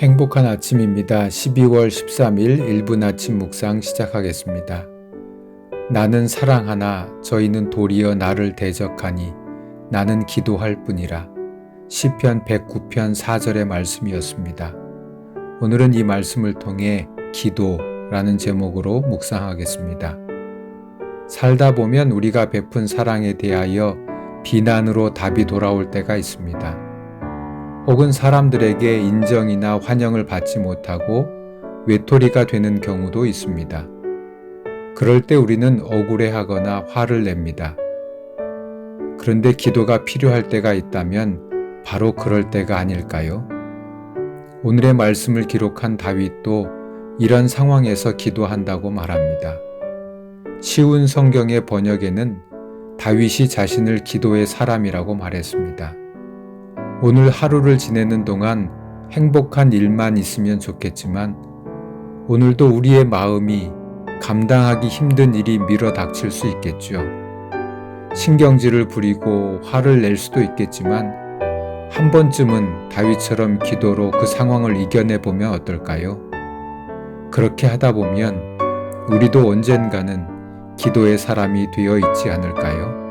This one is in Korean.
행복한 아침입니다. 12월 13일 1분 아침 묵상 시작하겠습니다. 나는 사랑하나 저희는 도리어 나를 대적하니 나는 기도할 뿐이라. 시편 109편 4절의 말씀이었습니다. 오늘은 이 말씀을 통해 기도라는 제목으로 묵상하겠습니다. 살다 보면 우리가 베푼 사랑에 대하여 비난으로 답이 돌아올 때가 있습니다. 혹은 사람들에게 인정이나 환영을 받지 못하고 외톨이가 되는 경우도 있습니다. 그럴 때 우리는 억울해하거나 화를 냅니다. 그런데 기도가 필요할 때가 있다면 바로 그럴 때가 아닐까요? 오늘의 말씀을 기록한 다윗도 이런 상황에서 기도한다고 말합니다. 쉬운 성경의 번역에는 다윗이 자신을 기도의 사람이라고 말했습니다. 오늘 하루를 지내는 동안 행복한 일만 있으면 좋겠지만 오늘도 우리의 마음이 감당하기 힘든 일이 밀어 닥칠 수 있겠죠. 신경질을 부리고 화를 낼 수도 있겠지만 한 번쯤은 다윗처럼 기도로 그 상황을 이겨내 보면 어떨까요? 그렇게 하다 보면 우리도 언젠가는 기도의 사람이 되어 있지 않을까요?